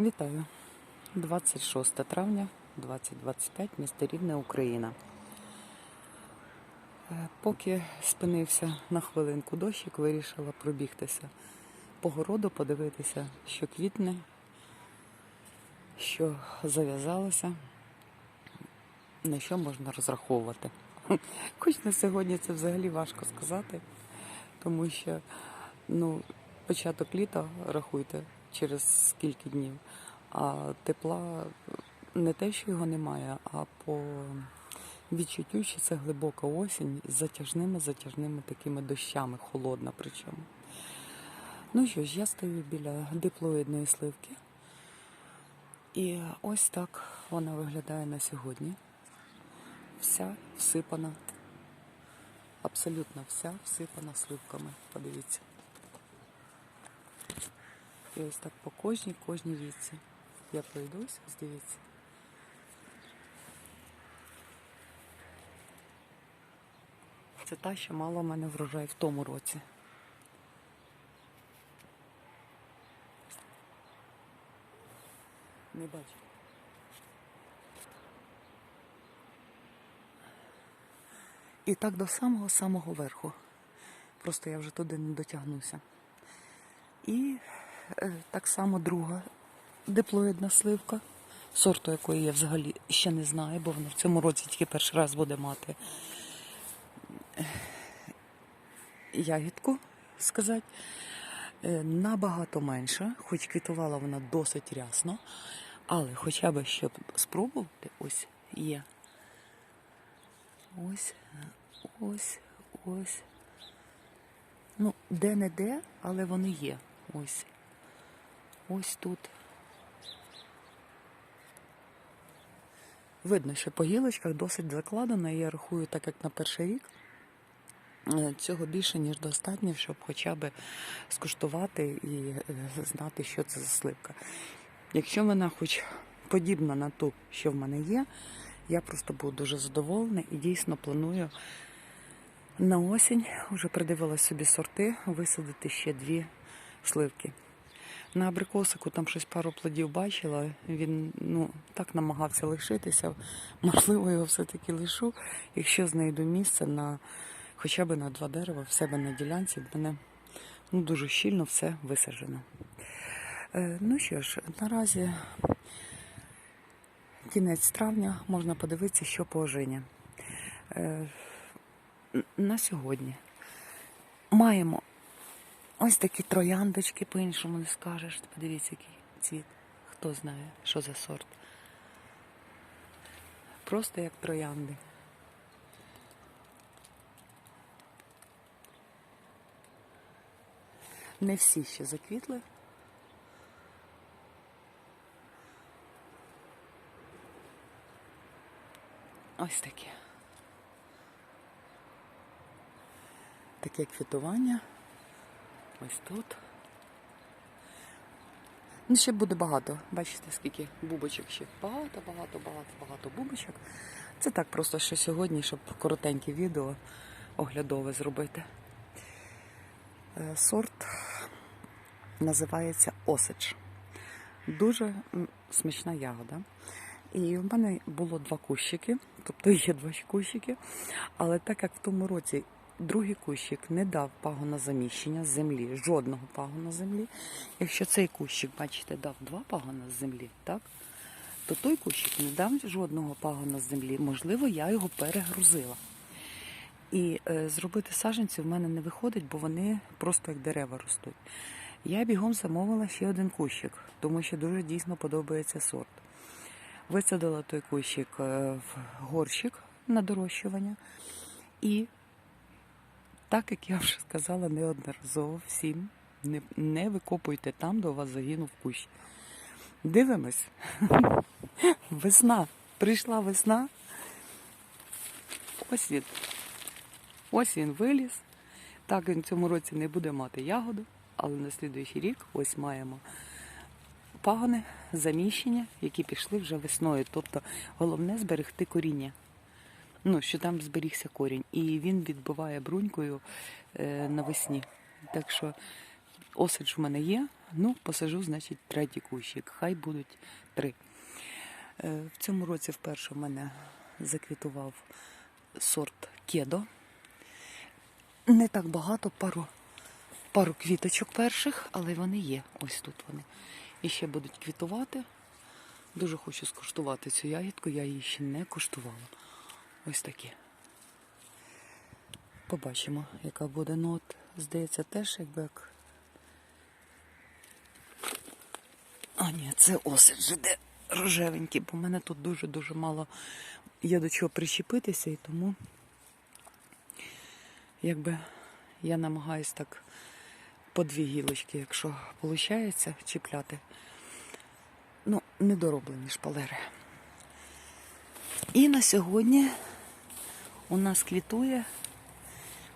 Вітаю. 26 травня 2025, місто Рівне, Україна. Е, Поки спинився на хвилинку дощик, вирішила пробігтися по городу, подивитися, що квітне, що зав'язалося, на що можна розраховувати. Хоч на сьогодні це взагалі важко сказати, тому що ну, початок літа рахуйте через скільки днів, а тепла не те, що його немає, а по відчуттю, що це глибока осінь з затяжними затяжними такими дощами, холодна причому. Ну що ж, я стою біля диплоїдної сливки. І ось так вона виглядає на сьогодні. Вся всипана, абсолютно вся всипана сливками. Подивіться. І ось так по кожній, кожній віці. Я пройдусь, ось дивіться. Це та, що мала в мене врожай в тому році. Не бачу. І так до самого-самого верху. Просто я вже туди не дотягнуся. І так само друга диплоїдна сливка, сорту якої я взагалі ще не знаю, бо вона в цьому році тільки перший раз буде мати е, ягідку, сказати. Е, Набагато менша, хоч квітувала вона досить рясно, але хоча б щоб спробувати, ось є. Ось, ось, ось. Ну, де-не-де, але вони є. Ось. Ось тут. Видно, що по гілочках досить закладено, я рахую, так як на перший рік. е, Цього більше, ніж достатньо, щоб хоча б скуштувати і е, знати, що це за сливка. Якщо вона хоч подібна на ту, що в мене є, я просто буду дуже задоволена і дійсно планую на осінь вже придивилась собі сорти, висадити ще дві сливки. На абрикосику там щось пару плодів бачила. Він ну так намагався лишитися. Можливо, його все-таки лишу, якщо знайду місце на хоча б на два дерева в себе на ділянці, в мене ну, дуже щільно все висаджено. Е, ну що ж, наразі кінець травня можна подивитися, що по ожині. Е, на сьогодні маємо ось такі трояндочки, по-іншому не скажеш. Подивіться, який цвіт. Хто знає, що за сорт. Просто як троянди. Не всі ще заквітли. Ось такі. Таке квітування. Ось тут. Ну, ще буде багато. Бачите, скільки бубочок ще. Багато, багато, багато, багато бубочок. Це так просто ще сьогодні, щоб коротеньке відео оглядове зробити. Е, Сорт називається Осич. Дуже смачна ягода. І в мене було два кущики, тобто є два кущики. Але так як в тому році другий кущик не дав пагонозаміщення з землі, жодного пагона землі. Якщо цей кущик, бачите, дав два пагона з землі, так? то той кущик не дав жодного пагона з землі. Можливо, я його перегрузила. І е, зробити саджанці в мене не виходить, бо вони просто як дерева ростуть. Я бігом замовила ще один кущик, тому що дуже дійсно подобається сорт. Висадила той кущик е, в горщик на дорощування. І так як я вже сказала неодноразово всім, не, не викопуйте там, де у вас загинув кущ. Дивимось. Весна. Прийшла весна. Ось він. Ось він виліз. Так він в цьому році не буде мати ягоду, але на слідуючий рік ось маємо пагони, заміщення, які пішли вже весною. Тобто головне зберегти коріння. Ну, що там зберігся корінь. І він відбиває брунькою е, навесні. Так що осадж в мене є, Ну, посажу, значить, третій кущик. Хай будуть три. Е, В цьому році вперше в мене заквітував сорт кедо. Не так багато, пару, пару квіточок перших, але вони є. Ось тут вони. І ще будуть квітувати. Дуже хочу скуштувати цю ягідку, я її ще не куштувала. Ось такі. Побачимо, яка буде. Ну, от, здається, теж якби як. А, ні, це осень де рожевенький, бо в мене тут дуже-дуже мало є до чого причепитися, і тому якби я намагаюсь так по дві гілочки, якщо виходить, чіпляти. Ну, недороблені шпалери. І на сьогодні у нас квітує.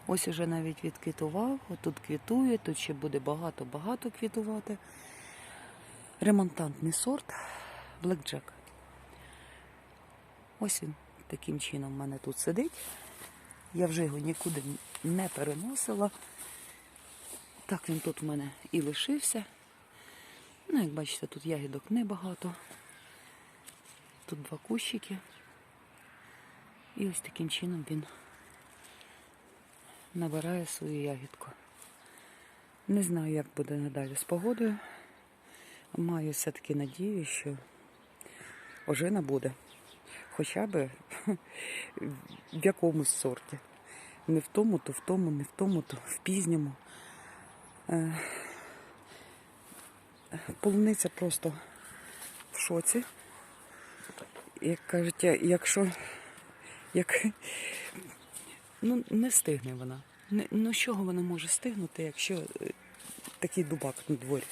Ось уже навіть відквітував, отут квітує, тут ще буде багато-багато квітувати. Ремонтантний сорт Blackjack. Ось він таким чином в мене тут сидить. Я вже його нікуди не переносила. Так він тут в мене і лишився. Ну, як бачите, тут ягідок небагато. Тут два кущики. І ось таким чином він набирає свою ягідку. Не знаю, як буде надалі з погодою. Маю все-таки надію, що ожина буде. Хоча б в якомусь сорті. Не в тому, то в тому, не в тому, то в пізньому. Е, Полуниця просто в шоці. Як кажуть, якщо як, ну, не стигне вона. Ну з чого вона може стигнути, якщо е, такий дубак на дворі?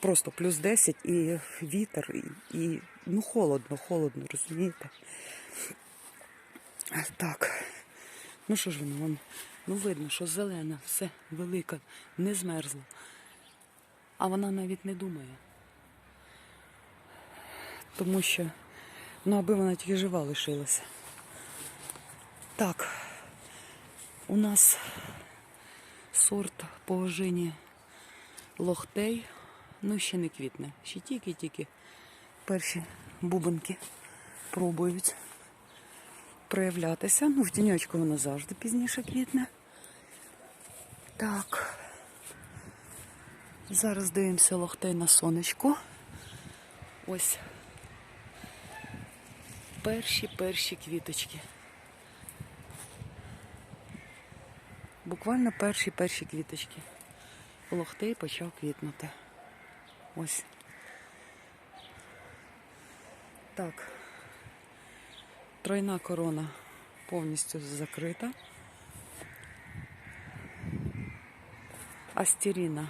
Просто плюс 10 і вітер, і, і ну холодно, холодно, розумієте? Так. Ну що ж воно, вон, ну видно, що зелена, все велика, не змерзла. А вона навіть не думає. Тому що, ну аби вона тільки жива лишилася. Так, у нас сорт по ожині лохтей, ну ще не квітне. Ще тільки-тільки перші бубонки пробують проявлятися. Ну, в тіньочку воно завжди пізніше квітне. Так. Зараз дивимося лохтей на сонечку. Ось перші перші квіточки. Буквально перші перші квіточки. Лохтей почав квітнути. Ось. Так. Тройна корона повністю закрита. Астеріна.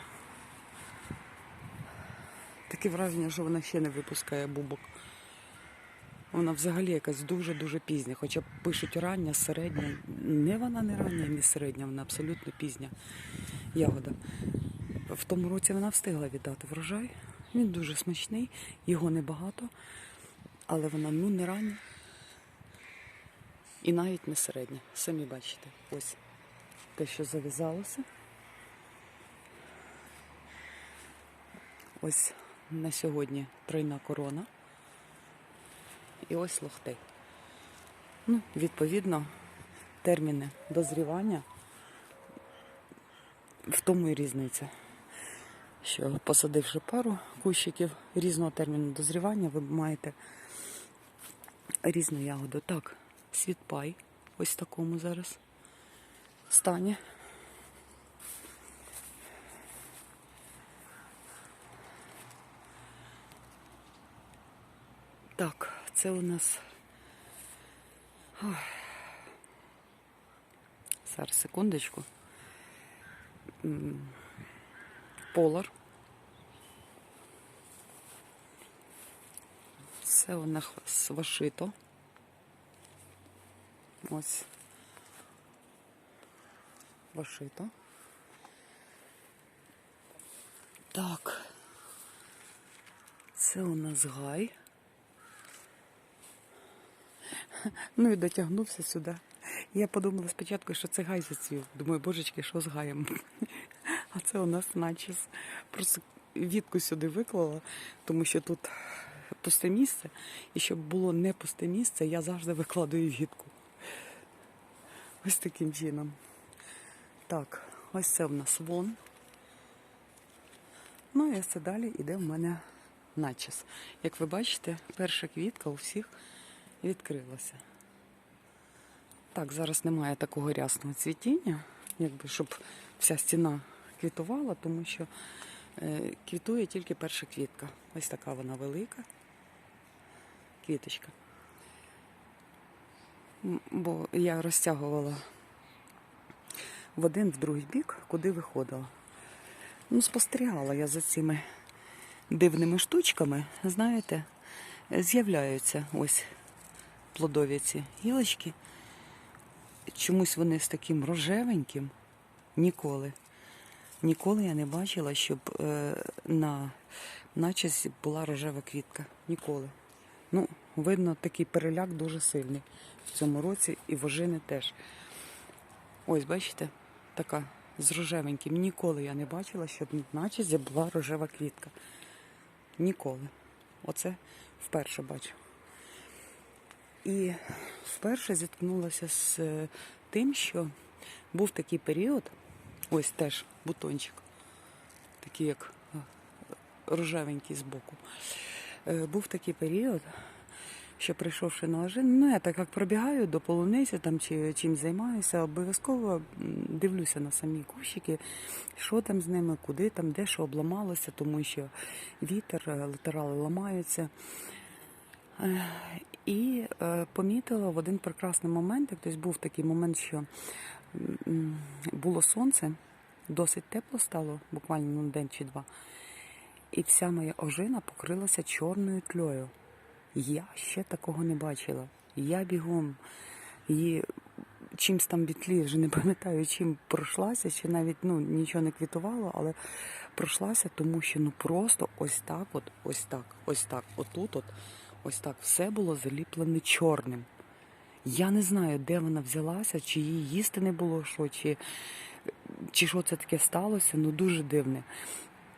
Таке враження, що вона ще не випускає бубок. Вона взагалі якась дуже-дуже пізня. Хоча пишуть рання, середня. Не вона не рання, не середня, вона абсолютно пізня ягода. В тому році вона встигла віддати врожай. Він дуже смачний, його небагато, але вона ну не рання і навіть не середня. Самі бачите, ось те, що зав'язалося. Ось на сьогодні тройна корона. І ось лохтей. Ну, відповідно, терміни дозрівання в тому і різниця. Що посадивши пару кущиків різного терміну дозрівання, ви маєте різну ягоду. Так, світпай, ось такому зараз стані. Так, це у нас. Ой. Зараз секундочку. Полар. Це у нас вашито. Ось. Вашито. Так. Це у нас гай. Ну і дотягнувся сюди. Я подумала спочатку, що це гай зацвів. Думаю, божечки, що з гаєм? А це у нас начіс. Просто вітку сюди виклала, тому що тут пусте місце. І щоб було не пусте місце, я завжди викладаю вітку. Ось таким чином. Так, ось це в нас вон. Ну і це далі йде в мене начес. Як ви бачите, перша квітка у всіх відкрилася. Так, зараз немає такого рясного цвітіння, якби щоб вся стіна квітувала, тому що е, квітує тільки перша квітка. Ось така вона велика квіточка. Бо я розтягувала в один в другий бік, куди виходила. Ну, спостерігала я за цими дивними штучками, знаєте, з'являються ось плодові ці гілочки. Чомусь вони з таким рожевеньким. Ніколи. Ніколи я не бачила, щоб е, на начасі була рожева квітка. Ніколи. Ну, видно, такий переляк дуже сильний в цьому році і вожини теж. Ось, бачите, така з рожевеньким. Ніколи я не бачила, щоб на була рожева квітка. Ніколи. Оце вперше бачу. І вперше зіткнулася з е, тим, що був такий період, ось теж бутончик, такий як е, рожевенький збоку. Е, Був такий період, що прийшовши на ожин, ну я так як пробігаю до полуниці там чи чим займаюся, обов'язково дивлюся на самі кущики, що там з ними, куди там, де що обламалося, тому що вітер, латерали ламаються. І е, помітила в один прекрасний момент, як тобто був такий момент, що було сонце, досить тепло стало, буквально на день чи два. І вся моя ожина покрилася чорною тлею. Я ще такого не бачила. Я бігом її чимсь там бітлі, вже не пам'ятаю, чим пройшлася, чи навіть ну, нічого не квітувало, але пройшлася, тому що ну просто ось так, от, ось так, ось так, отут, от, ось так, все було заліплене чорним. Я не знаю, де вона взялася, чи її їсти не було, що, чи, чи що це таке сталося, ну дуже дивне.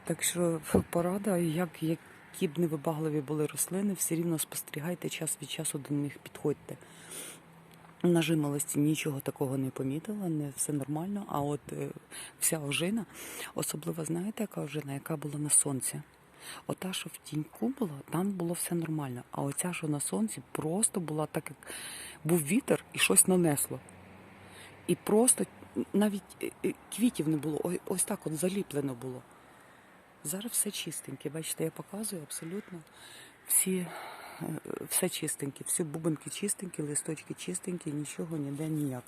Так що порада, як, які б невибагливі були рослини, все рівно спостерігайте час від часу до них підходьте. На жимолості нічого такого не помітила, не все нормально. А от е, вся ожина, особливо знаєте, яка ожина, яка була на сонці. Ота, що в тіньку була, там було все нормально. А оця, що на сонці, просто була так, як був вітер і щось нанесло. І просто навіть е, е, квітів не було, ось так от заліплено було. Зараз все чистеньке. Бачите, я показую абсолютно всі, е, все чистеньке, всі бубенки чистенькі, листочки чистенькі, нічого ніде ніяк.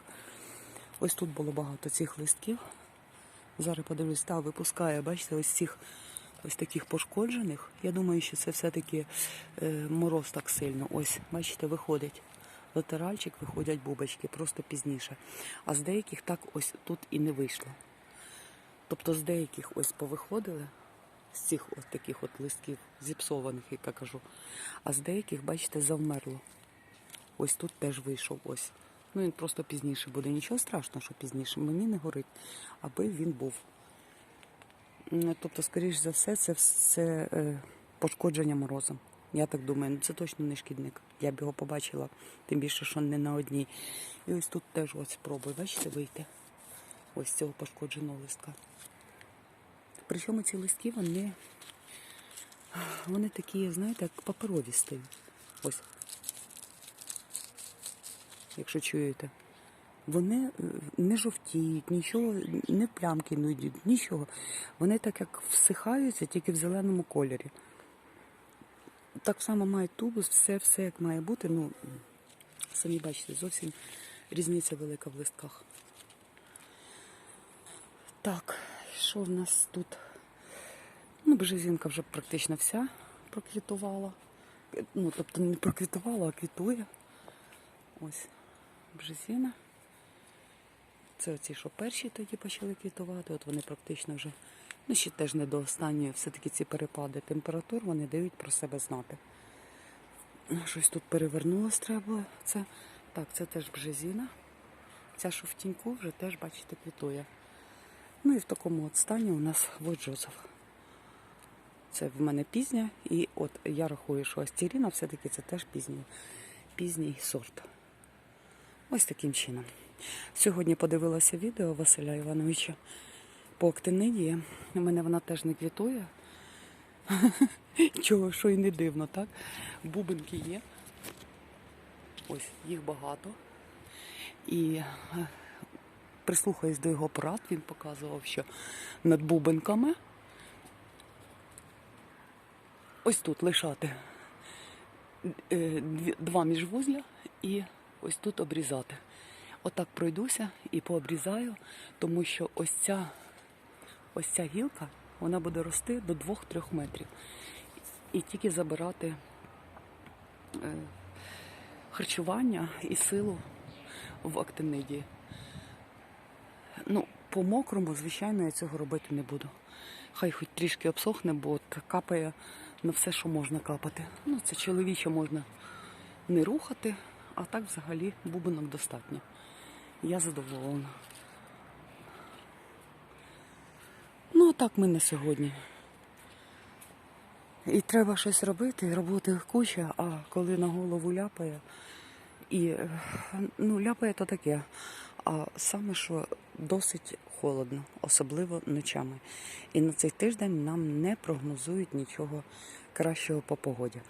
Ось тут було багато цих листків. Зараз подивлюсь, та випускає, бачите, ось цих ось таких пошкоджених. Я думаю, що це все-таки е, мороз так сильно. Ось, бачите, виходить. Латеральчик виходять бубочки, просто пізніше. А з деяких так ось тут і не вийшло. Тобто з деяких ось повиходили, з цих от таких от листків, зіпсованих, як я кажу. А з деяких, бачите, завмерло. Ось тут теж вийшов ось. Ну він просто пізніше буде. Нічого страшного, що пізніше. Мені не горить, аби він був. Тобто, скоріш за все, це все е, пошкодження морозом. Я так думаю, ну це точно не шкідник. Я б його побачила, тим більше, що не на одній. І ось тут теж ось спробуй, бачите, вийти. Ось цього пошкодженого листка. Причому ці листки, вони, вони такі, знаєте, як паперові стають. Ось. Якщо чуєте. Вони е, не жовтіють, нічого, не плямки не йдуть, нічого. Вони так як всихаються тільки в зеленому кольорі. Так само має тубус, все, все як має бути. Ну, самі бачите, зовсім різниця велика в листках. Так, що в нас тут? Ну, бежезінка вже практично вся проквітувала. Е, Ну, тобто не проквітувала, а квітує. Ось бжезіна. Це оці, що перші тоді почали квітувати, от вони практично вже, ну ще теж не до останньої, все-таки ці перепади температур вони дають про себе знати. Щось тут перевернулось треба. Це, так, це теж бжезіна. Ця, що в тіньку, вже теж, бачите, квітує. Ну і в такому от стані у нас вот Джозеф. Це в мене пізня, і от я рахую, що астіріна все-таки це теж пізній, пізній сорт. Ось таким чином. Сьогодні подивилася відео Василя Івановича по актинидії. У мене вона теж не квітує. Чого, що і не дивно, так? Бубенки є. Ось їх багато. І е, прислухаюсь до його порад, він показував, що над бубенками ось тут лишати е, два міжвузля і ось тут обрізати. Отак пройдуся і пообрізаю, тому що ось ця, ось ця гілка вона буде рости до 2-3 метрів. І тільки забирати е, харчування і силу в актинидії. Ну, по мокрому, звичайно, я цього робити не буду. Хай хоч трішки обсохне, бо капає на все, що можна капати. Ну, це чоловіче можна не рухати, а так взагалі бубинок достатньо. Я задоволена. Ну, а так ми на сьогодні. І треба щось робити, роботи куча, а коли на голову ляпає, і е, ну, ляпає то таке. А саме що досить холодно, особливо ночами. І на цей тиждень нам не прогнозують нічого кращого по погоді.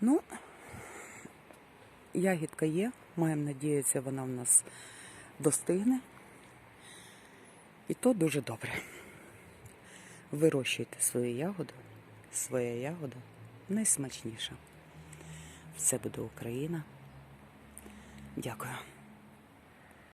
Ну, ягідка є, маємо надіятися, вона в нас достигне. І то дуже добре. Вирощуйте свою ягоду, своя ягода найсмачніша. Все буде Україна. Дякую.